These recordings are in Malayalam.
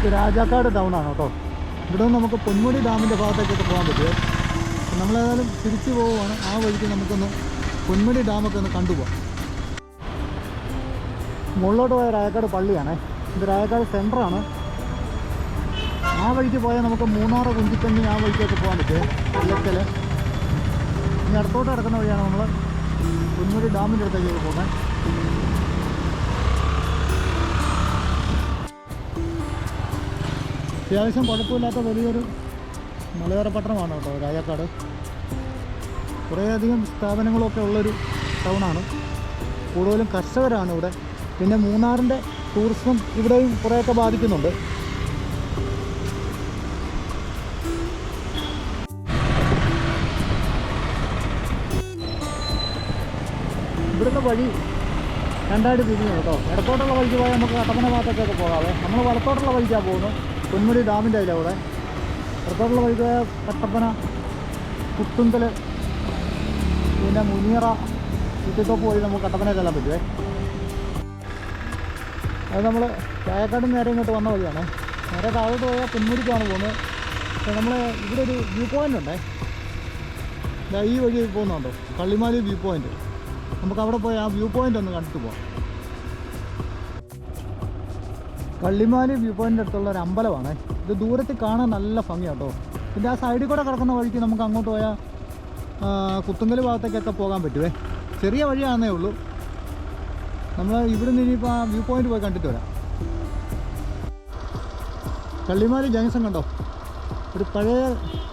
ഇത് രാജാക്കാട് ടൗൺ ആണ് കേട്ടോ. ഇവിടെ നിന്ന് നമുക്ക് പൊന്മുടി ഡാമിന്റെ ഭാഗത്തേക്കൊക്കെ പോകാൻ പറ്റുമേ നമ്മളേതായാലും തിരിച്ചു പോവുകയാണ്. ആ വഴിക്ക് നമുക്കൊന്ന് പൊന്മുടി ഡാമൊക്കെ ഒന്ന് കണ്ടുപോകാം. മുകളിലോട്ട് പോയ രായക്കാട് പള്ളിയാണേ. ഇത് രായക്കാട് സെന്ററാണ് ആ വഴിക്ക് പോയാൽ നമുക്ക് മൂന്നാർ കുഞ്ചിക്കണ്ണി ആ വഴിക്കൊക്കെ പോകാൻ പറ്റുമേ കൊല്ലത്തിൽ ഇനി അടുത്തോട്ട് കിടക്കുന്ന വഴിയാണ് നമ്മൾ പൊന്മുടി ഡാമിന്റെ അടുത്തേക്ക് പോകുന്നത് അത്യാവശ്യം കുഴപ്പമില്ലാത്ത വലിയൊരു മലയോര പട്ടണമാണ് കേട്ടോ രാജാക്കാട്. കുറേയധികം സ്ഥാപനങ്ങളൊക്കെ ഉള്ളൊരു ടൗണാണ്. കൂടുതലും കർഷകരാണ് ഇവിടെ. പിന്നെ മൂന്നാറിന്റെ ടൂറിസം ഇവിടെയും കുറേയൊക്കെ ബാധിക്കുന്നുണ്ട്. ഇവിടുത്തെ വഴി രണ്ടായിട്ട് തിരിഞ്ഞു കേട്ടോ. ഇടത്തോട്ടുള്ള വഴിക്ക് പോയാൽ നമുക്ക് കട്ടപ്പന ഭാഗത്തേക്കൊക്കെ പോകാവേ. നമ്മൾ വലത്തോട്ടുള്ള വഴിക്കാണ് പോകുന്നത്. പൊന്മുടി ഡാമിന്റെ അതിലെ അവിടെ. അടുത്തുള്ള വൈദ്യ കട്ടപ്പന കുത്തുന്തൽ പിന്നെ മുനിയറ ചുറ്റിത്തോപ്പ് വഴി നമുക്ക് കട്ടപ്പന ചെല്ലാൻ പറ്റുമേ അത് നമ്മൾ ചായക്കാട് നേരെ ഇങ്ങോട്ട് വന്ന വഴിയാണ്. നേരെ താഴോട്ട് പോയാൽ പൊന്മുടിക്കാണ് പോകുന്നത്. പക്ഷേ നമ്മൾ ഇവിടെ ഒരു വ്യൂ പോയിന്റ് ഉണ്ടേ. ഈ വഴി പോകുന്നുണ്ടോ? കള്ളിമാലി വ്യൂ പോയിന്റ് നമുക്ക് അവിടെ പോയി ആ വ്യൂ പോയിന്റ് ഒന്ന് കണ്ടിട്ട് പോവാം. കള്ളിമാലി വ്യൂ പോയിന്റിന്റെ അടുത്തുള്ള ഒരു അമ്പലമാണ്. ഇത് ദൂരത്തിൽ കാണാൻ നല്ല ഭംഗിയാട്ടോ. ഇതിന്റെ ആ സൈഡിൽ കൂടെ കിടക്കുന്ന വഴിക്ക് നമുക്ക് അങ്ങോട്ട് പോയാൽ കുത്തുങ്കൽ ഭാഗത്തേക്കൊക്കെ പോകാൻ പറ്റുമേ ചെറിയ വഴിയാണെന്നേ ഉള്ളൂ. നമ്മൾ ഇവിടെ നിന്ന് ഇനിയിപ്പോൾ ആ വ്യൂ പോയിന്റ് പോയി കണ്ടിട്ട് വരാം. കള്ളിമാലി ജംഗ്ഷൻ കണ്ടോ? ഒരു പഴയ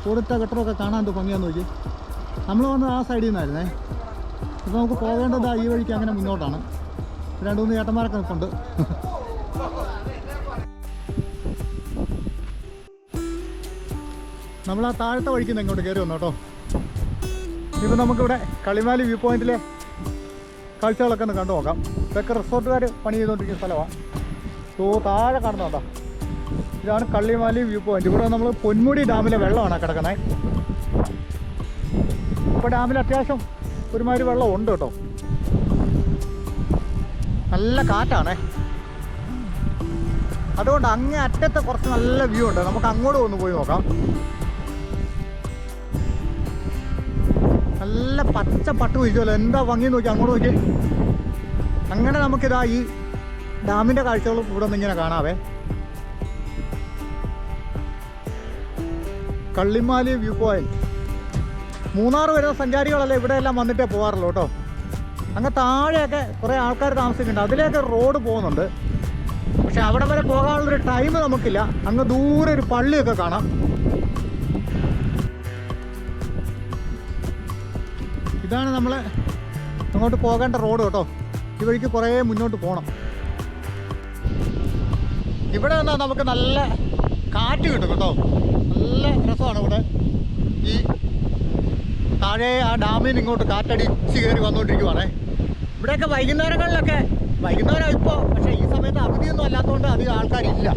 കൂടിട്ട കെട്ടറൊക്കെ കാണാൻ എന്തോ ഭംഗിയാന്ന് നോക്കി. നമ്മൾ വന്നത് ആ സൈഡിൽ നിന്നായിരുന്നേ. ഇപ്പോൾ നമുക്ക് പോകേണ്ടത് ഈ വഴിക്ക് അങ്ങനെ മുന്നോട്ടാണ്. രണ്ട് മൂന്ന് ചേട്ടന്മാരൊക്കെ നിൽപ്പുണ്ട് നമ്മൾ ആ താഴത്തെ വഴിക്ക് നിന്ന് ഇങ്ങോട്ട് കയറി വന്നു കേട്ടോ ഇപ്പം നമുക്കിവിടെ കളിമാലി വ്യൂ പോയിന്റിലെ കാഴ്ചകളൊക്കെ ഒന്ന് കണ്ടു നോക്കാം. ഇതൊക്കെ റിസോർട്ടുകാർ പണി ചെയ്തുകൊണ്ടിരിക്കുന്ന സ്ഥലമാണ് സോ താഴെ കാണുന്നുണ്ടോ ഇതാണ് കള്ളിമാലി വ്യൂ പോയിന്റ് ഇവിടെ നമ്മൾ പൊന്മുടി ഡാമിലെ വെള്ളമാണ് കിടക്കുന്നത് ഇപ്പൊ ഡാമിൽ അത്യാവശ്യം ഒരുമാതിരി വെള്ളം ഉണ്ട് കേട്ടോ നല്ല കാറ്റാണേ. അതുകൊണ്ട് അങ്ങേ അറ്റത്തെ കുറച്ച് നല്ല വ്യൂ ഉണ്ട്. നമുക്ക് അങ്ങോട്ട് ഒന്ന് പോയി നോക്കാം. നല്ല പച്ച പട്ട് വിരിച്ചല്ലോ എന്താ ഭംഗി നോക്കി അങ്ങോട്ട് നോക്കി. അങ്ങനെ നമുക്കിതാ ഈ ഡാമിന്റെ കാഴ്ചകൾ കൂടെ ഇങ്ങനെ കാണാവേ. Kallimali view point. മൂന്നാർ വരുന്ന സഞ്ചാരികളല്ലേ ഇവിടെ എല്ലാം വന്നിട്ടേ പോകാറുള്ളൂ കേട്ടോ. അങ്ങ് താഴെയൊക്കെ കുറേ ആൾക്കാർ താമസിക്കുന്നുണ്ട്. അതിലേക്ക് റോഡ് പോകുന്നുണ്ട്. പക്ഷെ അവിടെ വരെ പോകാനുള്ളൊരു ടൈം നമുക്കില്ല. അങ്ങ് ദൂരെ ഒരു പള്ളിയൊക്കെ കാണാം. ഇതാണ് നമ്മൾ അങ്ങോട്ട് പോകേണ്ട റോഡ് കേട്ടോ. ഈ വഴിക്ക് കുറേ മുന്നോട്ട് പോകണം ഇവിടെ നിന്നാൽ നമുക്ക് നല്ല കാറ്റ് കിട്ടും കേട്ടോ. നല്ല രസമാണ് ഇവിടെ. ഈ താഴെ ആ ഡാമിൽ നിന്ന് ഇങ്ങോട്ട് കാറ്റടിച്ച് കയറി വന്നുകൊണ്ടിരിക്കുവാണേ ഇവിടെയൊക്കെ വൈകുന്നേരങ്ങളിലൊക്കെ വൈകുന്നേരം ഇപ്പോൾ പക്ഷേ ഈ സമയത്ത് അവധിയൊന്നും അല്ലാത്തതുകൊണ്ട് അധികം ആൾക്കാരില്ല.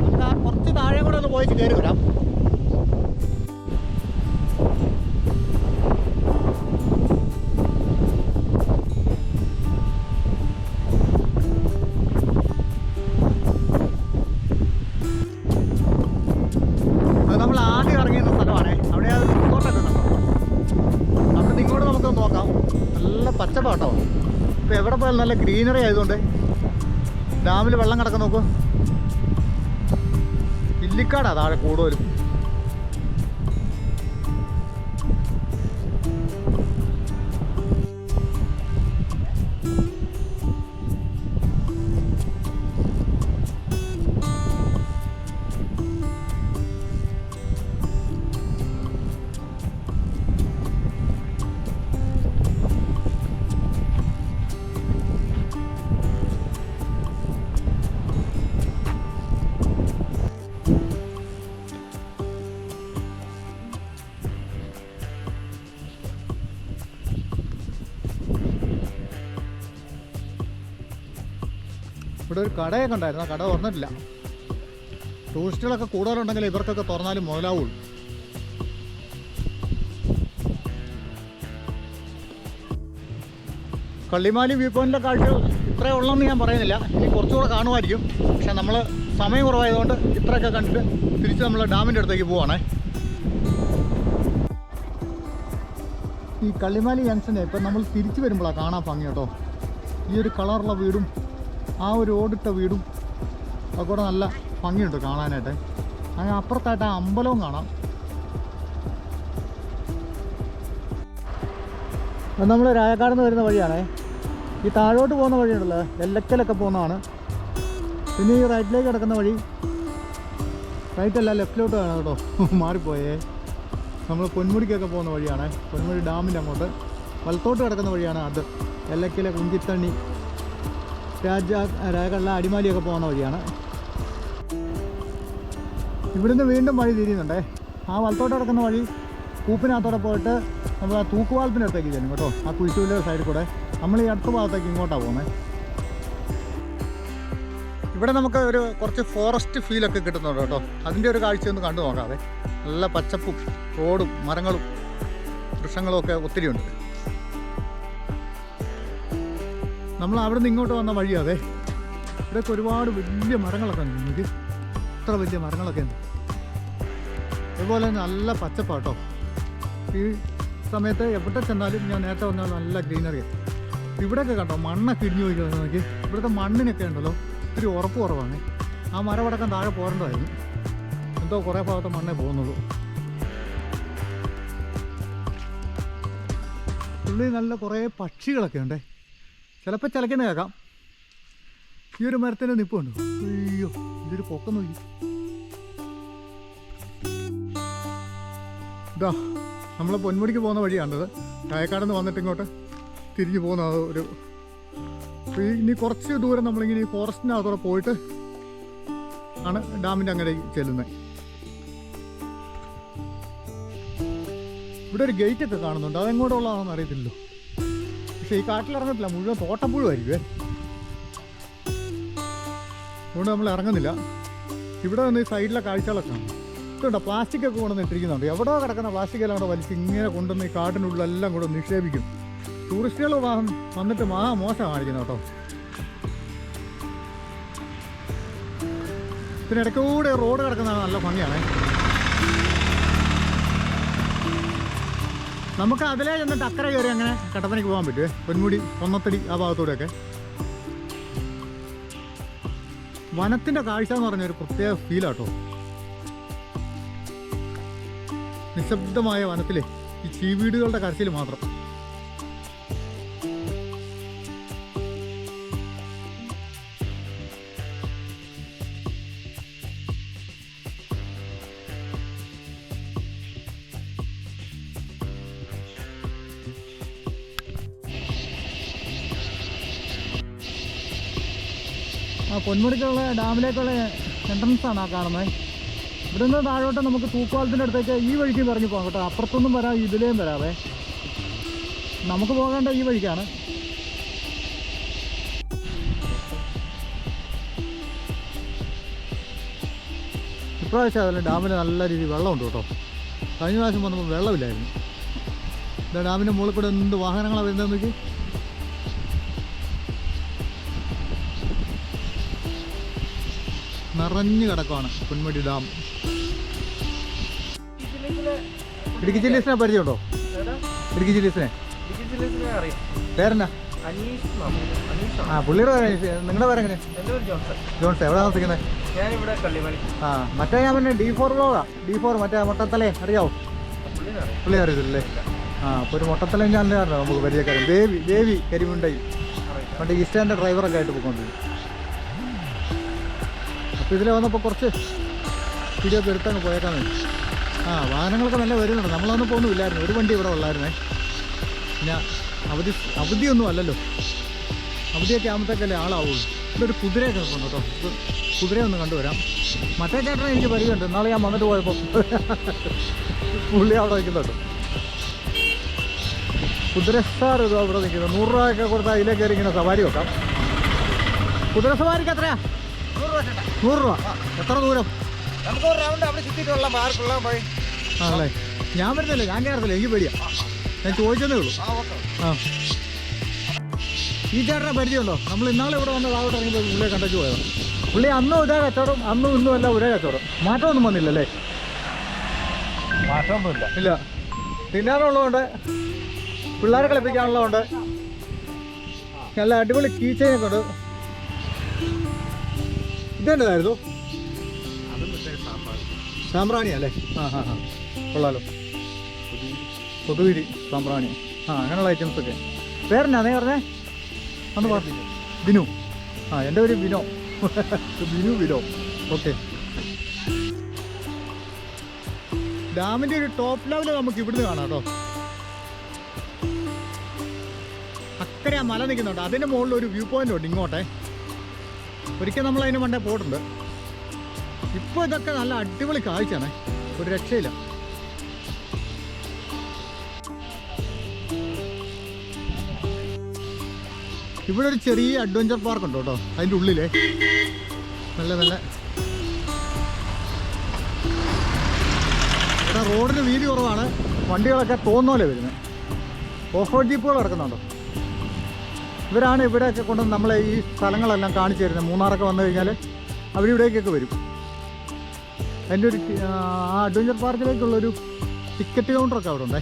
നമുക്ക് ആ കുറച്ച് താഴെ കൂടെ ഒന്ന് പോയി കയറി വരാം. നല്ല ഗ്രീനറി ആയതുകൊണ്ട് ഡാമിൽ വെള്ളം കിടക്കാൻ നോക്കൂ. ഇല്ലിക്കാടാ താഴെ കൂടുതലും. ഇവിടെ ഒരു കടയൊക്കെ ഉണ്ടായിരുന്നു. ആ കട തുറന്നിട്ടില്ല. ടൂറിസ്റ്റുകളൊക്കെ കൂടുതലുണ്ടെങ്കിൽ ഇവർക്കൊക്കെ തുറന്നാലും മുതലാവുള്ളൂ. കള്ളിമാലി വ്യൂ പോയിന്റിലെ കാഴ്ചകൾ ഇത്രേ ഉള്ളെന്ന് ഞാൻ പറയുന്നില്ല. ഇനി കുറച്ചുകൂടെ കാണുമായിരിക്കും. പക്ഷെ നമ്മൾ സമയം കുറവായതുകൊണ്ട് ഇത്രയൊക്കെ കണ്ടിട്ട് തിരിച്ച് നമ്മൾ ഡാമിന്റെ അടുത്തേക്ക് പോവാണേ. ഈ കള്ളിമാലി ജംഗ്ഷനെ ഇപ്പം നമ്മൾ തിരിച്ചു വരുമ്പോഴാണ് കാണാൻ ഭംഗി കേട്ടോ. ഈ ഒരു കളറുള്ള വീടും ആ ഒരു ഓടിട്ട വീടും അതുകൂടെ കൂടെ നല്ല ഭംഗിയുണ്ട് കാണാനായിട്ട്. അങ്ങനെ അപ്പുറത്തായിട്ട് ആ അമ്പലവും കാണാം. നമ്മൾ രാജക്കാട് നിന്ന് വരുന്ന വഴിയാണേ. ഈ താഴോട്ട് പോകുന്ന വഴിയുണ്ടല്ലോ. എല്ലക്കലൊക്കെ പോകുന്നതാണ്. പിന്നെ ഈ റൈറ്റിലേക്ക് കിടക്കുന്ന വഴി റൈറ്റ് അല്ല ലെഫ്റ്റിലോട്ട് വേണം കേട്ടോ. മാറിപ്പോയേ. നമ്മൾ പൊന്മുടിക്കൊക്കെ പോകുന്ന വഴിയാണ്. പൊന്മുടി ഡാമിന്റെ അങ്ങോട്ട്. വലത്തോട്ട് കിടക്കുന്ന വഴിയാണ് അത്. എല്ലക്കലെ കുഞ്ചിത്തണ്ണി രാജ രാജകള്ള അടിമാലിയൊക്കെ പോകുന്ന വഴിയാണ്. ഇവിടുന്ന് വീണ്ടും വഴി തിരിയുന്നുണ്ടേ. ആ വലത്തോട്ട് കിടക്കുന്ന വഴി കൂപ്പിനകത്തോടെ പോയിട്ട് നമ്മൾ ആ തൂക്കുപാലത്തിന്റെ അടുത്തേക്ക് ചെല്ലും കേട്ടോ. ആ കുഴിച്ചുവിന്റെ സൈഡിൽ കൂടെ. നമ്മൾ ഈ അടുത്ത ഭാഗത്തേക്ക് ഇങ്ങോട്ടാണ് പോകുന്നത് ഇവിടെ നമുക്ക് ഒരു കുറച്ച് ഫോറസ്റ്റ് ഫീലൊക്കെ കിട്ടുന്നുണ്ട് കേട്ടോ. അതിന്റെ ഒരു കാഴ്ച ഒന്ന് കണ്ടു നോക്കാതെ നല്ല പച്ചപ്പും റോഡും മരങ്ങളും വൃക്ഷങ്ങളും ഒക്കെ ഒത്തിരി നമ്മൾ അവിടെ നിന്ന് ഇങ്ങോട്ട് വന്ന വഴിയാവേ ഇവിടെയൊക്കെ ഒരുപാട് വലിയ മരങ്ങളൊക്കെ ഉണ്ട്. നമുക്ക് ഇത്ര വലിയ മരങ്ങളൊക്കെ ഉണ്ട്. അതുപോലെ നല്ല പച്ചപ്പാട്ടോ. ഈ സമയത്ത് എവിടെ ചെന്നാലും ഞാൻ നേരത്തെ വന്നാൽ നല്ല ഗ്രീനറി ഇവിടെയൊക്കെ കണ്ടോ മണ്ണൊക്കെ ഇടിഞ്ഞു പോയിക്കുന്നത് നിങ്ങൾക്ക് ഇവിടുത്തെ മണ്ണിനൊക്കെ ഉണ്ടല്ലോ ഇത്തിരി ഉറപ്പ് കുറവാണ്. ആ മരവടക്കം താഴെ പോരേണ്ടതായിരുന്നു. എന്തോ കുറേ ഭാഗത്തെ മണ്ണേ പോകുന്നുള്ളൂ. ഉള്ളിൽ നല്ല കുറേ പക്ഷികളൊക്കെ ഉണ്ടേ. ചിലപ്പോൾ ചിലക്കുന്ന കേൾക്കാം. ഈ ഒരു മരത്തിന്റെ നിപ്പുണ്ട് അയ്യോ ഇതൊരു പൊക്കം നോക്കി. ഇതാ നമ്മളെ പൊന്മുടിക്ക് പോകുന്ന വഴിയാണത് ചായക്കാട് നിന്ന് വന്നിട്ട് ഇങ്ങോട്ട് തിരിഞ്ഞു പോകുന്ന ഒരു ഇനി കുറച്ച് ദൂരം നമ്മളിങ്ങനെ ഈ ഫോറസ്റ്റിനകത്തൂടെ പോയിട്ട് ആണ് ഡാമിന്റെ അങ്ങനെ ചെല്ലുന്നത് ഇവിടെ ഒരു ഗേറ്റ് ഒക്കെ കാണുന്നുണ്ട്. അതെങ്ങോട്ടുള്ളതാണെന്ന് അറിയത്തില്ലല്ലോ. പക്ഷേ ഈ കാട്ടിലിറങ്ങത്തില്ല മുഴുവൻ തോട്ടപ്പുഴുവായിരിക്കുമേ അതുകൊണ്ട് നമ്മൾ ഇറങ്ങുന്നില്ല. ഇവിടെ നിന്ന് ഈ സൈഡിലെ കാഴ്ചകളൊക്കെ ഇതുണ്ട്? പ്ലാസ്റ്റിക് ഒക്കെ കൊണ്ടുവന്ന് ഇട്ടിരിക്കുന്നുണ്ട്. എവിടെ കിടക്കുന്ന പ്ലാസ്റ്റിക് എല്ലാം കൂടെ വലിച്ച് ഇങ്ങനെ കൊണ്ടുവന്ന് ഈ കാട്ടിനുള്ളിലെല്ലാം കൂടെ നിക്ഷേപിക്കും. ടൂറിസ്റ്റുകൾ വന്നിട്ട് മഹാ മോശം കാണിക്കുന്നു കേട്ടോ. പിന്നെ ഇടയ്ക്കൂടെ റോഡ് കിടക്കുന്നതാണ് നല്ല ഭംഗിയാണ്. നമുക്ക് അതിലേ ചെന്നിട്ട് അക്കരെ കയറി അങ്ങനെ കട്ടപ്പനയ്ക്ക് പോകാൻ പറ്റുമേ പൊന്മുടി ഒന്നത്തടി ആ ഭാഗത്തൂടെയൊക്കെ. വനത്തിന്റെ കാഴ്ച എന്ന് പറഞ്ഞ ഒരു പ്രത്യേക ഫീലാട്ടോ നിശബ്ദമായ വനത്തിലെ ഈ ചീവീടുകളുടെ കരച്ചിൽ മാത്രം. പൊന്മുടിക്കുള്ള ഡാമിലേക്കുള്ള എൻട്രൻസ് ആണ് ആ കാണുന്നത്. ഇവിടെ നിന്ന് താഴോട്ട് നമുക്ക് തൂക്കുവാലത്തിന്റെ അടുത്തേക്ക് ഈ വഴിക്ക് പറഞ്ഞു പോകാം കേട്ടോ. അപ്പുറത്തൊന്നും വരാം ഇതിലേയും വരാവേ. നമുക്ക് പോകേണ്ട ഈ വഴിക്കാണ്. ഇപ്രാവശ്യം അതിൽ ഡാമിൽ നല്ല രീതിയിൽ വെള്ളമുണ്ട് കേട്ടോ. കഴിഞ്ഞ പ്രാവശ്യം വന്നപ്പോൾ വെള്ളമില്ലായിരുന്നു. ഇതാ ഡാമിന്റെ മുകളിൽ കൂടെ എന്ത് വാഹനങ്ങളാണ് വരുന്നത് നോക്കി. നിറഞ്ഞു കിടക്കുവാണ് പൊന്മുടി ഡാം. ഇടുക്കി ജില്ലീസിനെ പരിചയമുണ്ടോ? ഇടുക്കി ജില്ലീസിനെ? അറിയാം പേരെന്നാ. ആ പുള്ളിയുടെ നിങ്ങളുടെ പേരെങ്ങനെ ജോൺസ് എവിടെ താമസിക്കുന്നത് ആ മറ്റേ ഞാൻ പിന്നെ ഡി ഫോർ ബ്ലോഗാ. ഡി ഫോർ മറ്റേ മുട്ടത്തലേ അറിയാവോ? പുള്ളി അറിയത്തില്ലേ ആ അപ്പോൾ ഒരു ഞാൻ ചാനലാണ് നമുക്ക് പരിചയക്കാരൻ. ദേവി ദേവി കരിമുണ്ടായി പണ്ട് ഈസ്റ്റാന്റെ ഡ്രൈവറൊക്കെ ആയിട്ട് പോയിക്കൊണ്ടിരുന്നു. ഇതിൽ വന്നപ്പോൾ കുറച്ച് വീഡിയോ ഒക്കെ എടുത്തങ്ങ് പോയേക്കാൻ വേണ്ടി ആ വാഹനങ്ങളൊക്കെ നല്ല വരുന്നുണ്ട്. നമ്മളൊന്നും പോകുന്നില്ലായിരുന്നു ഒരു വണ്ടി ഇവിടെ ഉള്ളായിരുന്നേ. പിന്നെ അവധി അവധിയൊന്നും അല്ലല്ലോ. അവധിയൊക്കെ ആകുമ്പോഴത്തേക്കല്ലേ ആളാവുള്ളൂ. ഒരു കുതിരയൊക്കെ നിൽക്കുന്നു കേട്ടോ. കുതിരയൊന്ന് കണ്ടുവരാം. മറ്റേ ചേട്ടനെ എനിക്ക് പരിചയമുണ്ട്. നാളെ ഞാൻ വന്നിട്ട് പോയപ്പോൾ പുള്ളി അവിടെ നിൽക്കുന്നുണ്ട്. കുതിരസ്റ്റാർ ഇത് അവിടെ നിൽക്കുന്നത്. നൂറ് രൂപയൊക്കെ കൊടുത്താൽ അതിലേക്ക് ഇങ്ങനെ സവാരി വെക്കാം. കുതിര സവാരിക്ക് എത്രയാ? നൂറ് രൂപ. എത്ര ദൂരം? നമുക്ക് ഒരു റൗണ്ട് അവിടെ ചുറ്റിട്ട് കൊള്ളാം പാർക്കുള്ള പോയി. ആണല്ലേ? ഞാൻ വരുന്നില്ല ഞാൻ കയറത്തില്ല എനിക്ക് പേടിയാ. ഞാൻ ചോദിച്ചതേ ഉള്ളൂ. ആ ഈ ചേട്ടനെ പരിചയമുണ്ടോ? നമ്മൾ ഇന്നാളെ ഇവിടെ വന്ന് താഴോട്ട് ഇറങ്ങിയപ്പോൾ പുള്ളിയെ കണ്ടു പോയത് പുള്ളി അന്നും ഇതേ കച്ചവടം അന്നും ഇന്നും എല്ലാം ഒരേ കച്ചവടം. മാറ്റമൊന്നും വന്നില്ലല്ലേ? മാറ്റമൊന്നുമില്ല. ഇല്ല. തിന്നാനുള്ളതുകൊണ്ട് പിള്ളേരെ കളിപ്പിക്കാനുള്ളതുകൊണ്ട് നല്ല അടിപൊളി കീച്ചൈനൊക്കെ ഉണ്ട്. ഇതെന്നതായിരുന്നു സാമ്പ്രാണി അല്ലേ? ആ ഹാ ഹാ കൊള്ളാലോ. കൊതുകിരി സാമ്പ്രാണി. ആ അങ്ങനെയുള്ള ഐറ്റംസ് ഒക്കെ. പേരെന്നാ അതേ പറഞ്ഞേ? അന്ന് പറഞ്ഞു ബിനു. ആ എന്റെ പേര് ബിനോ. ബിനു ബിനോ. ഓക്കെ. ഡാമിന്റെ ഒരു ടോപ്പ് ലെവൽ നമുക്ക് ഇവിടുന്ന് കാണാം കേട്ടോ. അക്കരെ മല നിൽക്കുന്നുണ്ട്. അതിന്റെ മുകളിൽ ഒരു വ്യൂ പോയിന്റ് ഉണ്ട് ഇങ്ങോട്ടെ. ഒരിക്കൽ നമ്മൾ അതിന് മണ്ടേ പോയിട്ടുണ്ട്. ഇപ്പോൾ ഇതൊക്കെ നല്ല അടിപൊളി കാഴ്ചയാണ്. ഒരു രക്ഷയില്ല. ഇവിടെ ഒരു ചെറിയ അഡ്വഞ്ചർ പാർക്ക് ഉണ്ട് കേട്ടോ അതിന്റെ ഉള്ളിലേ. നല്ല നല്ല. ഇവിടെ റോഡിന് വീതി കുറവാണ്. വണ്ടികളൊക്കെ തോന്നോലെ വരുന്നത്. ഓഫ് റോഡ് ജീപ്പുകൾ ഇറക്കുന്നുണ്ടോ ഇവരാണ് ഇവിടെയൊക്കെ കൊണ്ട് നമ്മളെ ഈ സ്ഥലങ്ങളെല്ലാം കാണിച്ചു തരുന്നത്. മൂന്നാറൊക്കെ വന്നു കഴിഞ്ഞാൽ അവരിവിടേക്കൊക്കെ വരും. എന്റെ ഒരു അഡ്വഞ്ചർ പാർക്കിലേക്കുള്ളൊരു ടിക്കറ്റ് കൗണ്ടറൊക്കെ അവിടെ ഉണ്ടേ.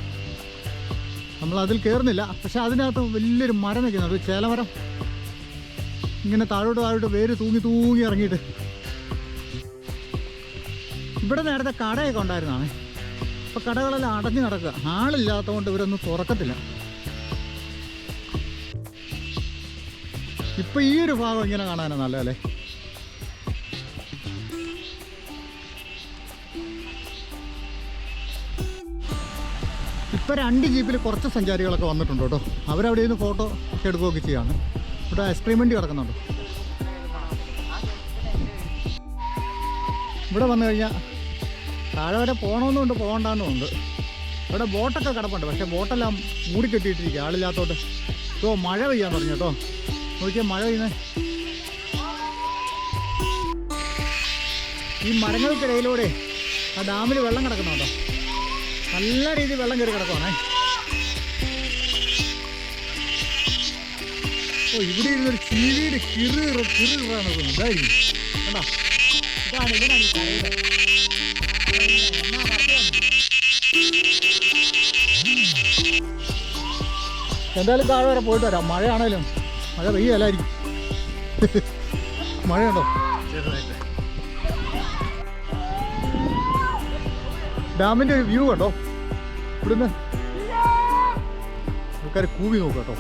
നമ്മൾ അതിൽ കയറുന്നില്ല. പക്ഷെ അതിനകത്ത് വലിയൊരു മരം നിൽക്കുന്നുണ്ട് ഒരു ചേലമരം. ഇങ്ങനെ താഴോട്ട് താഴോട്ട് വേര് തൂങ്ങി തൂങ്ങി ഇറങ്ങിയിട്ട്. ഇവിടെ നേരത്തെ കടയൊക്കെ ഉണ്ടായിരുന്നാണ്. അപ്പോൾ കടകളെല്ലാം അടഞ്ഞു കിടക്കുക ആളില്ലാത്തതുകൊണ്ട് ഇവരൊന്നും തുറക്കത്തില്ല. ഇപ്പൊ ഈ ഒരു ഭാഗം ഇങ്ങനെ കാണാനാണ് നല്ലതല്ലേ? ഇപ്പൊ രണ്ട് ജീപ്പിൽ കുറച്ച് സഞ്ചാരികളൊക്കെ വന്നിട്ടുണ്ട് കേട്ടോ. അവരവിടെ നിന്ന് ഫോട്ടോ ഒക്കെ എടുക്കുകയൊക്കെ ചെയ്യാണ്. ഇവിടെ ഐസ്ക്രീം വണ്ടി കിടക്കുന്നുണ്ട്. ഇവിടെ വന്നു കഴിഞ്ഞാൽ താഴെ വരെ പോകണമെന്നുണ്ട് പോകണ്ടെന്നുണ്ട് ഇവിടെ ബോട്ടൊക്കെ കിടപ്പുണ്ട് പക്ഷേ ബോട്ടെല്ലാം മൂടിക്കെട്ടിയിട്ടിരിക്കുക ആളില്ലാത്തോട്ട് ഓ മഴ പെയ്യാൻ തുടങ്ങി കേട്ടോ. നോക്കിയാൽ മഴ പെയ്യുന്നേ. ഈ മരങ്ങൾക്കിടയിലൂടെ ആ ഡാമിൽ വെള്ളം കിടക്കുന്നുണ്ടോ നല്ല രീതിയിൽ വെള്ളം കയറി കിടക്കുവാണേ. ഓ ഇവിടെ ഇരുന്നൊരു ചീവീട് കിറു തോന്നുന്നു ഇതായിരിക്കും ഇതാണ് വർത്തമാനം? എന്തായാലും താഴെ വരെ പോയിട്ട് വരാം. മഴയാണേലും മഴ പെയ്യല്ലായിരിക്കും മഴയുണ്ടോ? ചെറുതായിട്ട്. ഡാമിന്റെ ഒരു വ്യൂ കണ്ടോ? ഇവിടുന്ന് ആൾക്കാർ കൂവി നോക്കുക കേട്ടോ.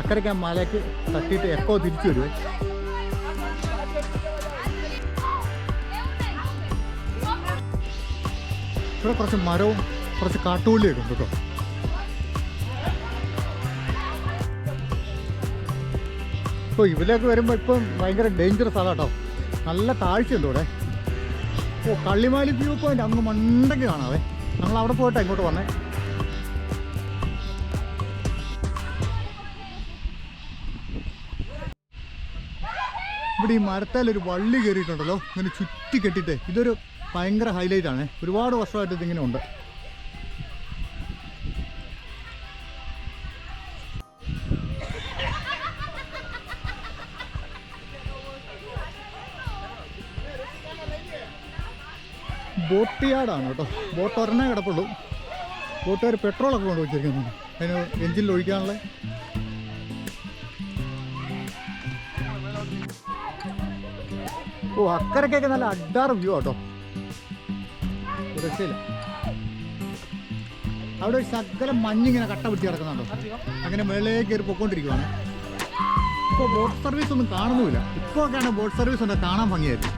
അക്കരയ്ക്ക് ആ മലയ്ക്ക് തട്ടിയിട്ട് എക്കോ തിരിച്ചു വരുവേ. ഇവിടെ കുറച്ച് മരവും കുറച്ച് കാട്ടുപുള്ളിയൊക്കെ ഉണ്ട് കേട്ടോ. ഇപ്പോൾ ഇതിലേക്ക് വരുമ്പോൾ ഇപ്പം ഭയങ്കര ഡേഞ്ചറസ് ആണ് കേട്ടോ നല്ല താഴ്ചയുണ്ട് ഇവിടെ. ഓ കള്ളിമാലി വ്യൂ പോയിന്റ് അങ്ങ് മണ്ടയ്ക്ക് കാണാവേ. നമ്മൾ അവിടെ പോയിട്ട് ഇങ്ങോട്ട് വന്നേ. ഇവിടെ ഈ മരത്തേൽ ഒരു വള്ളി കയറിയിട്ടുണ്ടല്ലോ. ഇങ്ങനെ ചുറ്റി കെട്ടിയിട്ട്. ഇതൊരു ഭയങ്കര ഹൈലൈറ്റ് ആണ്. ഒരുപാട് വർഷമായിട്ട് ഇതിങ്ങനെ ഉണ്ട്. ബോട്ട് യാർഡാണ് കേട്ടോ. ബോട്ട് ഒരെണ്ണേ കിടപ്പുള്ളൂ. ബോട്ടുകാർ പെട്രോളൊക്കെ കൊണ്ട് വെച്ചിരിക്കുന്നു അതിന് എഞ്ചിനിൽ ഒഴിക്കാനുള്ള ഓ അക്കരക്കൊക്കെ നല്ല അഡാറ് വ്യൂ ഒരു രക്ഷയില്ല അവിടെ ഒരു ശകലം മഞ്ഞിങ്ങനെ കട്ട പിടിച്ച് കിടക്കുന്നുണ്ടോ അങ്ങനെ മേളിലേക്ക് കയറി പൊക്കോണ്ടിരിക്കുവാണ് ഇപ്പോൾ ബോട്ട് സർവീസ് ഒന്നും കാണുന്നുമില്ല. ഇപ്പോൾ ഒക്കെയാണ് ബോട്ട് സർവീസ് ഒന്നും കാണാൻ ഭംഗിയായിരുന്നു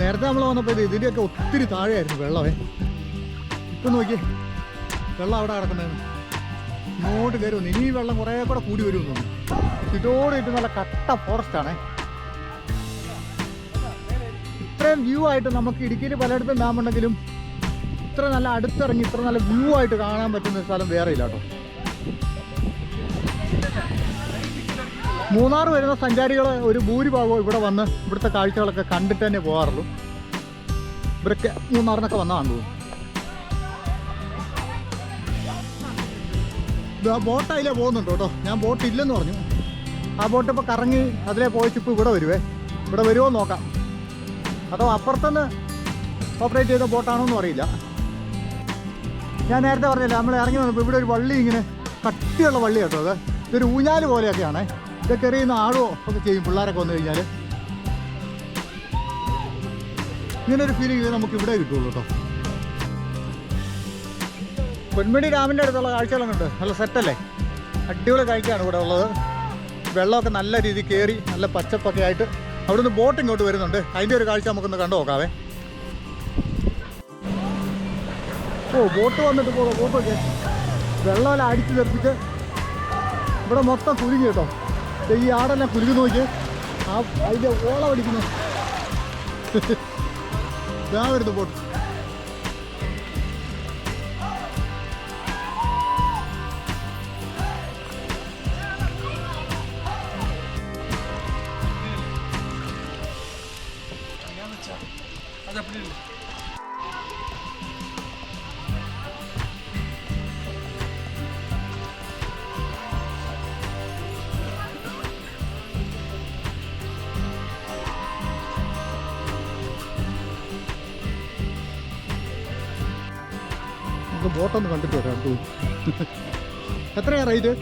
നേരത്തെ നമ്മൾ വന്നപ്പോൾ ഇത് ഇതിന്റെയൊക്കെ ഒത്തിരി താഴെയായിരുന്നു വെള്ളമേ ഇപ്പം നോക്കിയേ വെള്ളം അവിടെ കിടക്കുന്നതെന്ന് ഇങ്ങോട്ട് കയറുമെന്ന് ഇനി വെള്ളം കുറേ കൂടെ കൂടി വരുമെന്ന് ഇതോടെ ഇട്ട് നല്ല കട്ട ഫോറസ്റ്റ് ആണേ. ഇത്രയും വ്യൂ ആയിട്ട് നമുക്ക് ഇടുക്കിയിൽ പലയിടത്തും ഡാം ഉണ്ടെങ്കിലും ഇത്ര നല്ല അടുത്തിറങ്ങി ഇത്ര നല്ല വ്യൂ ആയിട്ട് കാണാൻ പറ്റുന്ന സ്ഥലം വേറെ ഇല്ല കേട്ടോ. മൂന്നാർ വരുന്ന സഞ്ചാരികൾ ഒരു ഭൂരിഭാഗവും ഇവിടെ വന്ന് ഇവിടുത്തെ കാഴ്ചകളൊക്കെ കണ്ടിട്ട് തന്നെ പോകാറുള്ളൂ. ഇവരൊക്കെ മൂന്നാറിനൊക്കെ വന്നതാണ് തോന്നുന്നു. ബോട്ട് അതിലേ പോകുന്നുണ്ട് കേട്ടോ. ഞാൻ ബോട്ട് ഇല്ലെന്ന് പറഞ്ഞു. ആ ബോട്ട് ഇപ്പോൾ കറങ്ങി അതിലേ പോയിട്ട് ഇവിടെ വരുവേ. ഇവിടെ വരുമോ നോക്കാം. അതോ അപ്പുറത്തുനിന്ന് ഓപ്പറേറ്റ് ചെയ്ത ബോട്ടാണോ എന്നും അറിയില്ല. ഞാൻ നേരത്തെ പറഞ്ഞില്ല നമ്മൾ ഇറങ്ങി വന്നപ്പോൾ ഇവിടെ ഒരു വള്ളി ഇങ്ങനെ കട്ടിയുള്ള വള്ളി കേട്ടോ അത്. ഇതൊരു ഊഞ്ഞാൽ പോലെയൊക്കെയാണേ. ഇതൊക്കെ എറിയുന്ന ആഴോ ഒക്കെ ചെയ്യും. പിള്ളേരൊക്കെ വന്നു കഴിഞ്ഞാൽ ഇങ്ങനെ ഒരു ഫീലിംഗ് നമുക്ക് ഇവിടെ കിട്ടുള്ളൂ കേട്ടോ. പൊന്മണി ഡാമിന്റെ അടുത്തുള്ള കാഴ്ചകളൊക്കെ നല്ല സെറ്റല്ലേ അടിപൊളി കാഴ്ചയാണ് ഇവിടെ ഉള്ളത്. വെള്ളമൊക്കെ നല്ല രീതിയിൽ കയറി നല്ല പച്ചപ്പൊക്കെ ആയിട്ട് അവിടെ നിന്ന് ബോട്ട് ഇങ്ങോട്ട് വരുന്നുണ്ട്. അതിന്റെ ഒരു കാഴ്ച നമുക്കൊന്ന് കണ്ടു നോക്കാവേ. ഓ ബോട്ട് വന്നിട്ട് പോകാം ബോട്ടൊക്കെ വെള്ളമെല്ലാം അടിച്ചു തെറിപ്പിച്ച് ഇവിടെ മൊത്തം കുരുങ്ങി കേട്ടോ. ഈ ആടെല്ലാം കുരുക്ക് നോക്കി. ആ അതിന്റെ ഓളം അടിക്കുന്നു. ഇതാ വരുന്നു ബോട്ട് നമുക്ക് ബോട്ടൊന്ന് കണ്ടിട്ട് വരാം. എത്രയാ റേറ്റ്?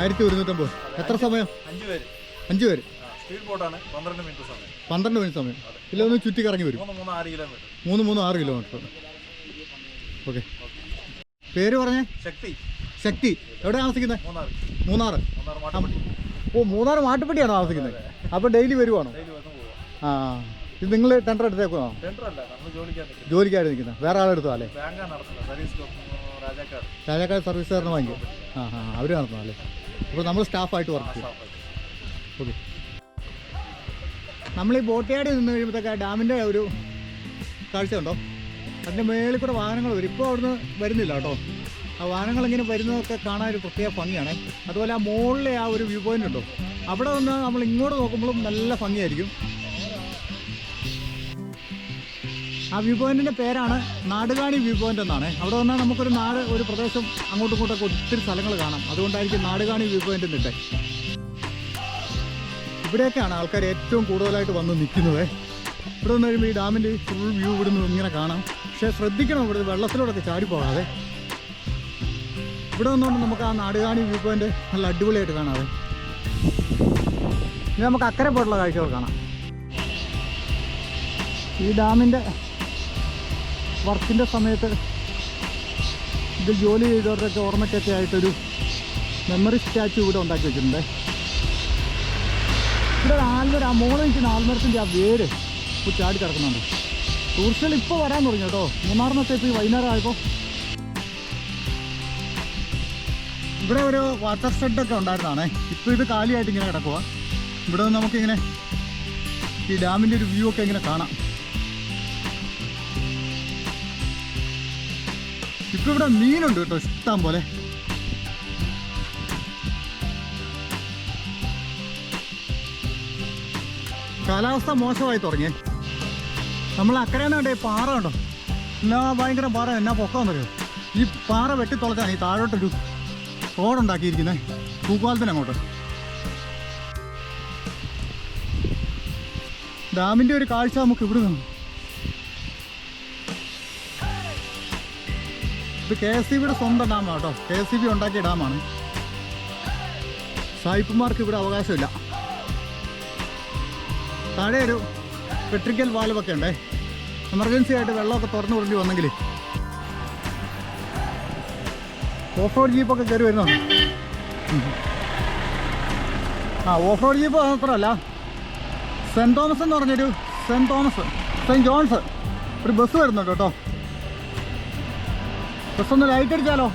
ആയിരത്തി ഒരുന്നൂറ്റമ്പത്. എത്ര സമയം? അഞ്ചു പേര് പന്ത്രണ്ട് മിനിറ്റ് സമയം. ഇല്ല ഒന്ന് ചുറ്റി കറങ്ങി വരും. മൂന്ന് മൂന്ന് ആറ് കിലോമീറ്റർ ഓക്കെ. പേര് പറഞ്ഞേ? ശക്തി. ശക്തി. എവിടെ താമസിക്കുന്നത്? മൂന്നാർ മൂന്നാർ ഓ മൂന്നാറ് മാട്ടുപ്പെട്ടിയാണോ താമസിക്കുന്നത്? അപ്പോൾ ഡെയിലി വരുവാണോ? ആ. ഇത് നിങ്ങൾ ടെൻഡർ എടുത്തേക്കോ? ജോലിക്കായിട്ട് നിൽക്കുന്നത് വേറെ ആളെടുത്തോ അല്ലേ? രാജാക്കാട്. സർവീസ് സർവീസുകാരനെ വാങ്ങിക്കും. ആ ആ അവർ നടത്തുന്നു അല്ലേ? അപ്പോൾ നമ്മൾ സ്റ്റാഫായിട്ട് വർക്ക് ചെയ്യും. ഓക്കെ നമ്മൾ ഈ ബോട്ടിയാടി നിന്ന് കഴിയുമ്പോഴത്തേക്ക് ഡാമിന്റെ ഒരു കാഴ്ച ഉണ്ടോ അതിന്റെ മേളിൽ കൂടെ വാഹനങ്ങൾ വരും. ഇപ്പോൾ അവിടുന്ന് വരുന്നില്ല കേട്ടോ. ആ വാഹനങ്ങൾ ഇങ്ങനെ വരുന്നതൊക്കെ കാണാൻ ഒരു പ്രത്യേക ഭംഗിയാണ്. അതുപോലെ ആ മുകളിലെ ആ ഒരു വ്യൂ പോയിന്റ് ഉണ്ടോ? അവിടെ നിന്ന് നമ്മൾ ഇങ്ങോട്ട് നോക്കുമ്പോഴും നല്ല ഭംഗിയായിരിക്കും. ആ വ്യൂ പോയിന്റിന്റെ പേരാണ് നാടുകാണി വ്യൂ പോയിന്റ് എന്നാണ്. അവിടെ വന്നാൽ നമുക്കൊരു നാട് ഒരു പ്രദേശം അങ്ങോട്ടും ഇങ്ങോട്ടൊക്കെ ഒത്തിരി സ്ഥലങ്ങൾ കാണാം. അതുകൊണ്ടായിരിക്കും നാടുകാണി വ്യൂ പോയിന്റ് എന്നിട്ട് ഇവിടെയൊക്കെയാണ് ആൾക്കാർ ഏറ്റവും കൂടുതലായിട്ട് വന്ന് നിൽക്കുന്നത്. ഇവിടെ നിന്ന് കഴിയുമ്പോൾ ഈ ഡാമിന്റെ ഫുൾ വ്യൂ ഇവിടുന്ന് ഇങ്ങനെ കാണാം. പക്ഷേ ശ്രദ്ധിക്കണം ഇവിടെ വെള്ളത്തിലൂടെയൊക്കെ ചാടി പോകാതെ ഇവിടെ നിന്നുകൊണ്ട് നമുക്ക് ആ നാടുകാണി വ്യൂ പോയിന്റ് നല്ല അടിപൊളിയായിട്ട് കാണാതെ ഇനി നമുക്ക് അക്കരെ പോയിട്ടുള്ള കാഴ്ചകൾ കാണാം. ഈ ഡാമിന്റെ വർക്കിന്റെ സമയത്ത് ഇത് ജോലി ചെയ്തവരുടെയൊക്കെ ഓർമ്മയ്ക്കൊക്കെ ആയിട്ടൊരു മെമ്മറി സ്റ്റാച്ചു ഇവിടെ ഉണ്ടാക്കി വെച്ചിട്ടുണ്ട്. ഇവിടെ ആൽമര ആ മോളിൽ നിൽക്കുന്ന ആൽമരത്തിന്റെ ആ വേര് ഇപ്പോൾ ചാടി കിടക്കുന്നുണ്ട്. ടൂറിസ്റ്റുകൾ ഇപ്പോൾ വരാൻ തുടങ്ങി കേട്ടോ. മൂന്നാറിനൊക്കെ ഇപ്പോൾ ഈ വൈകുന്നേരം ആയപ്പോൾ ഇവിടെ ഒരു വാട്ടർ ഷെഡൊക്കെ ഉണ്ടായിരുന്നതാണേ. ഇപ്പോൾ ഇത് കാലിയായിട്ട് ഇങ്ങനെ കിടക്കുക ഇവിടെ നമുക്കിങ്ങനെ ഈ ഡാമിന്റെ ഒരു വ്യൂ ഒക്കെ ഇങ്ങനെ കാണാം. ഇപ്പൊ ഇവിടെ മീനുണ്ട് കേട്ടോ ഇഷ്ടം പോലെ. കാലാവസ്ഥ മോശമായി തുടങ്ങി. നമ്മൾ അക്കരയാണ് കണ്ടേ പാറ കണ്ടോ? എന്നാ ഭയങ്കര പാറ എന്നാ പൊക്കാന്നറിയോ ഈ പാറ വെട്ടിത്തുളച്ചാണ് ഈ താഴോട്ടൊരു റോഡുണ്ടാക്കിയിരിക്കുന്നത് പൂക്കാലത്തിന് അങ്ങോട്ട്. ഡാമിന്റെ ഒരു കാഴ്ച നമുക്ക് ഇവിടെ നിന്ന് ഇത് കെ എസ് സി ബിയുടെ സ്വന്തം ഡാമാണ് കേട്ടോ. കെ എസ് സി ബി ഉണ്ടാക്കിയ ഡാമാണ്. സായിപ്പുമാർക്ക് ഇവിടെ അവകാശമില്ല. താഴെ ഒരു പെട്രിക്കൽ വാൽവൊക്കെ ഉണ്ടേ. എമർജൻസി ആയിട്ട് വെള്ളമൊക്കെ തുറന്നു വിടേണ്ടി വന്നെങ്കിൽ ഓഫ് റോഡ് ജീപ്പൊക്കെ കയറി വരുന്നുണ്ട് ആ ഓഫ് റോഡ് ജീപ്പ് മാത്രമല്ല. സെന്റ് തോമസ് എന്ന് പറഞ്ഞൊരു സെന്റ് തോമസ് സെന്റ് ജോൺസ് ഒരു ബസ് വരുന്നുണ്ട് കേട്ടോ. ഒന്ന് ലൈറ്റ് അടിച്ചാലോ?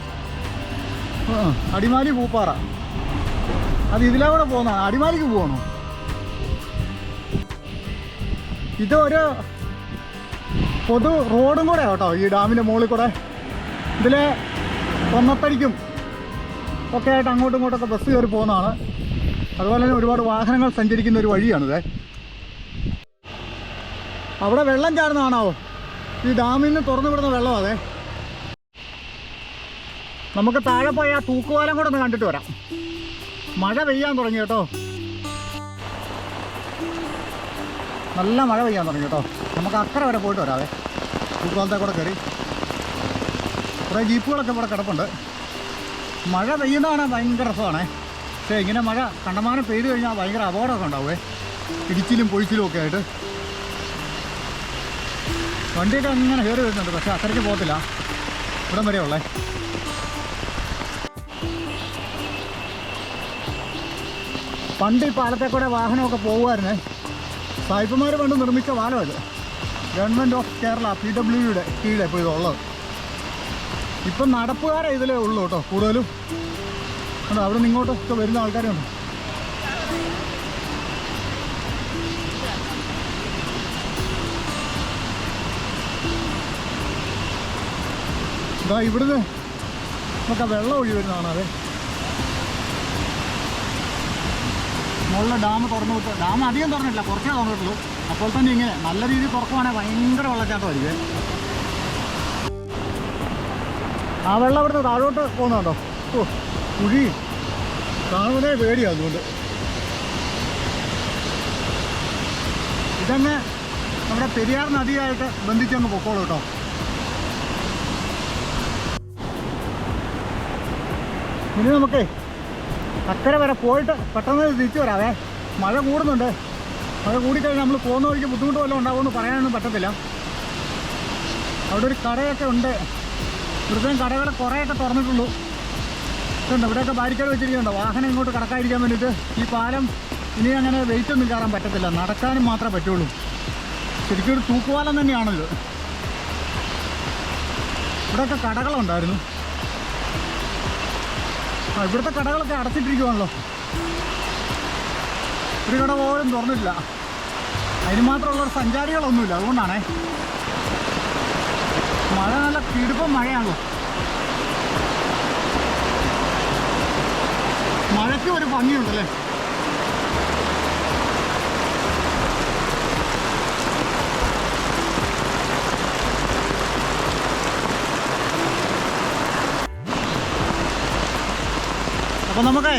അടിമാലി പൂപ്പാറ. അത് ഇതിലാ കൂടെ പോകുന്ന അടിമാലിക്ക് പോകണോ ഇത് ഒരു പൊതു റോഡും കൂടെ കേട്ടോ ഈ ഡാമിന്റെ മുകളിൽ കൂടെ. ഇതിൽ കൊന്നത്തടിക്കും ഒക്കെ ആയിട്ട് അങ്ങോട്ടും ഇങ്ങോട്ടൊക്കെ ബസ് കയറി പോകുന്നതാണ്. അതുപോലെ തന്നെ ഒരുപാട് വാഹനങ്ങൾ സഞ്ചരിക്കുന്ന ഒരു വഴിയാണിത്. അവിടെ വെള്ളം ചാടുന്നതാണോ? ഈ ഡാമിൽ നിന്ന് തുറന്നു വിടുന്ന വെള്ളമാണ് അതെ. നമുക്ക് താഴെ പോയി ആ തൂക്കുവാലം കൂടെ ഒന്ന് കണ്ടിട്ട് വരാം. മഴ പെയ്യാൻ തുടങ്ങി കേട്ടോ. നല്ല മഴ പെയ്യാൻ തുടങ്ങി കേട്ടോ. നമുക്ക് അക്കരെ വരെ പോയിട്ട് വരാവേ. തൂക്കുവാലത്തെ കൂടെ കയറി. കുറേ ജീപ്പുകളൊക്കെ ഇവിടെ കിടപ്പുണ്ട്. മഴ പെയ്യുന്നതാണ് ഭയങ്കര രസമാണേ. പക്ഷേ ഇങ്ങനെ മഴ കണ്ടമാനം പെയ്തു കഴിഞ്ഞാൽ ഭയങ്കര അപകടമൊക്കെ ഉണ്ടാവുമേ ഇടിച്ചിലും പൊഴിച്ചിലും ഒക്കെ ആയിട്ട്. വണ്ടിയൊക്കെ അങ്ങനെ കയറി വരുന്നുണ്ട്. പക്ഷേ അക്കരയ്ക്ക് പോകത്തില്ല. ഇവിടം വരെ പണ്ട് ഈ പാലത്തെ കൂടെ വാഹനമൊക്കെ പോകുമായിരുന്നേ സായിപ്പന്മാർ പണ്ട് നിർമ്മിച്ച പാലം ഇത് ഗവൺമെന്റ് ഓഫ് കേരള പി ഡബ്ല്യുയുടെ കീഴിലെ ഇപ്പോൾ ഇതുള്ളത്. ഇപ്പം നടപ്പുകാരെ ഇതിലേ ഉള്ളൂ കേട്ടോ കൂടുതലും. കണ്ടോ അവിടെ നിന്ന് ഇങ്ങോട്ടൊക്കെ വരുന്ന ആൾക്കാരുണ്ട്. ഇതാ ഇവിടുന്ന് നമുക്ക് വെള്ളം ഒഴി വരുന്നതാണ് അതെ? മുകളിലെ ഡാം തുറന്നു വിട്ട് ഡാം അധികം തുറന്നിട്ടില്ല കുറച്ചേ തുറന്നിട്ടുള്ളൂ. അപ്പോൾ തന്നെ ഇങ്ങനെ നല്ല രീതിയിൽ തുറക്കുവാണെങ്കിൽ ഭയങ്കര വെള്ളച്ചാട്ടമായിരിക്കും. ആ വെള്ളം അവിടുന്ന് താഴോട്ട് പോകുന്നുണ്ടോ? ഓ കുഴി. കാണുന്നതേ പേടിയാണ് അതുകൊണ്ട്. ഇതന്നെ നമ്മുടെ പെരിയാർ നദിയായിട്ട് ബന്ധിച്ചങ്ങ് പൊക്കോളൂ കേട്ടോ. ഇനി നമുക്കേ അക്കരെ വരെ പോയിട്ട് പെട്ടെന്ന് തിരിച്ചു വരാവേ. മഴ കൂടുന്നുണ്ട്. മഴ കൂടിക്കഴിഞ്ഞാൽ നമ്മൾ പോകുന്ന വഴിക്ക് ബുദ്ധിമുട്ട് വല്ലതും ഉണ്ടാവുമെന്ന് പറയാനൊന്നും പറ്റത്തില്ല. അവിടെ ഒരു കടയൊക്കെ ഉണ്ട്. ഇവിടുത്തെ കടകൾ കുറേയൊക്കെ തുറന്നിട്ടുള്ളൂ. ഇതുണ്ട്. ഇവിടെയൊക്കെ ബാരിക്കേഡ് വെച്ചിരിക്കുന്നുണ്ട്. വാഹനം ഇങ്ങോട്ട് കടക്കാതിരിക്കാൻ വേണ്ടിയിട്ട് ഈ പാലം ഇനി അങ്ങനെ വെയിറ്റ് ഒന്നും കയറാൻ പറ്റത്തില്ല. നടക്കാനും മാത്രമേ പറ്റുള്ളൂ. ശരിക്കും ഒരു തൂക്കുപാലം തന്നെയാണല്ലോ ഇവിടെയൊക്കെ കടകളുണ്ടായിരുന്നു. ഇവിടുത്തെ കടകളൊക്കെ അടച്ചിട്ടിരിക്കുവാണല്ലോ. ഒരു കട പോലും തുറന്നിട്ടില്ല. അതിന് മാത്രമുള്ള സഞ്ചാരികളൊന്നുമില്ല. അതുകൊണ്ടാണേ. മഴ നല്ല കിടുപ്പം മഴയാണല്ലോ. മഴയ്ക്ക് ഒരു ഭംഗിയുണ്ടല്ലേ? അപ്പം നമുക്ക്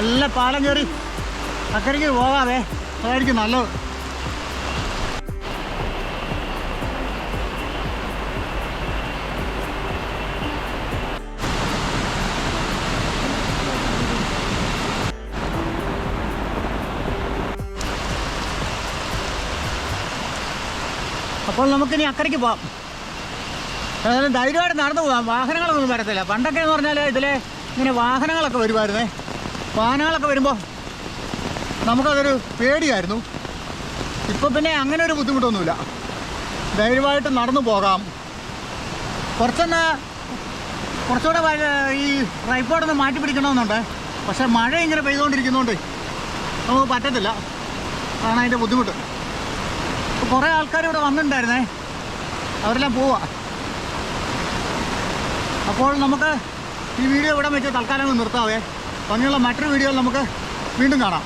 എല്ലാ പാലം കയറി അക്കരയ്ക്ക് പോകാതെ അതായിരിക്കും നല്ലത്. അപ്പോൾ നമുക്കിനി അക്കരയ്ക്ക് പോകാം ധൈര്യമായിട്ട് നടന്നു പോകാം വാഹനങ്ങളൊന്നും വരത്തില്ല. പണ്ടൊക്കെ എന്ന് പറഞ്ഞാൽ ഇതിലെ ഇങ്ങനെ വാഹനങ്ങളൊക്കെ വരുമായിരുന്നേ വാഹനങ്ങളൊക്കെ വരുമ്പോൾ നമുക്കതൊരു പേടിയായിരുന്നു. ഇപ്പോൾ പിന്നെ അങ്ങനെ ഒരു ബുദ്ധിമുട്ടൊന്നുമില്ല. ധൈര്യമായിട്ട് നടന്നു പോകാം. കുറച്ചൊന്ന് കുറച്ചുകൂടെ ഈ ട്രൈപ്പോഡൊന്ന് മാറ്റി പിടിക്കണമെന്നുണ്ട് പക്ഷേ മഴ ഇങ്ങനെ പെയ്തുകൊണ്ടിരിക്കുന്നതുകൊണ്ട് നമുക്ക് പറ്റത്തില്ല. അതാണ് അതിന്റെ ബുദ്ധിമുട്ട്. കുറേ ആൾക്കാർ ഇവിടെ വന്നിട്ടുണ്ടായിരുന്നേ. അവരെല്ലാം പോവാ. അപ്പോൾ നമുക്ക് ഈ വീഡിയോ ഇവിടെ വെച്ച് തൽക്കാലം നിർത്താവേ. ഭംഗിയുള്ള മറ്റൊരു വീഡിയോയിൽ നമുക്ക് വീണ്ടും കാണാം.